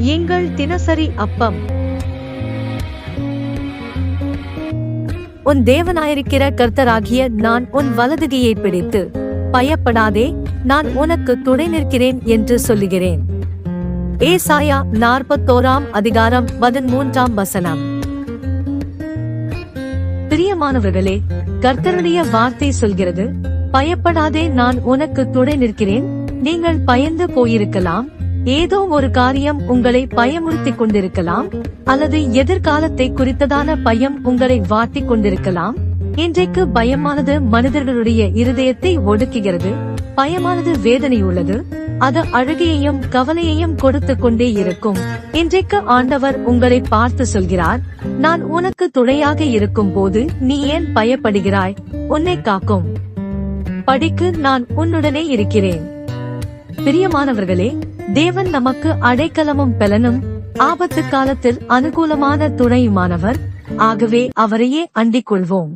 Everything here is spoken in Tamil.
எங்கள் தினசரி அப்பம். உன் தேவனாயிருக்கிற கர்த்தராகிய நான் உன் வலதுகையை பிடித்து பயப்படாதே நான் உனக்கு துணை நிற்கிறேன் என்று சொல்லுகிறேன். ஏசாயா நாற்பத்தோராம் அதிகாரம் பதிமூன்றாம் வசனம். பிரியமானவர்களே கர்த்தருடைய வார்த்தை சொல்கிறது பயப்படாதே நான் உனக்கு துணை நிற்கிறேன் நீங்கள் பயந்து போயிருக்கலாம் ஏதோ ஒரு காரியம் உங்களை பயமுறுத்திக் கொண்டிருக்கலாம் அல்லது எதிர்காலத்தை குறித்ததான பயம் உங்களை வாட்டிக் கொண்டிருக்கலாம். இன்றைக்கு பயமானது மனிதர்களுடைய இருதயத்தை ஒடுக்குகிறது பயமானது வேதனையுள்ளது அது அழுகையையும் கவலையையும் கொடுத்து கொண்டே இருக்கும். இன்றைக்கு ஆண்டவர் உங்களை பார்த்து சொல்கிறார் நான் உனக்கு துணையாக இருக்கும் போது நீ ஏன் பயப்படுகிறாய்? உன்னை காக்கும். படிக்கு நான் உன்னுடனே இருக்கிறேன். பிரியமானவர்களே தேவன் நமக்கு அடைக்கலமும் பலனும் ஆபத்து காலத்தில் அனுகூலமான துணையுமானவர். ஆகவே அவரையே அண்டிக் கொள்வோம்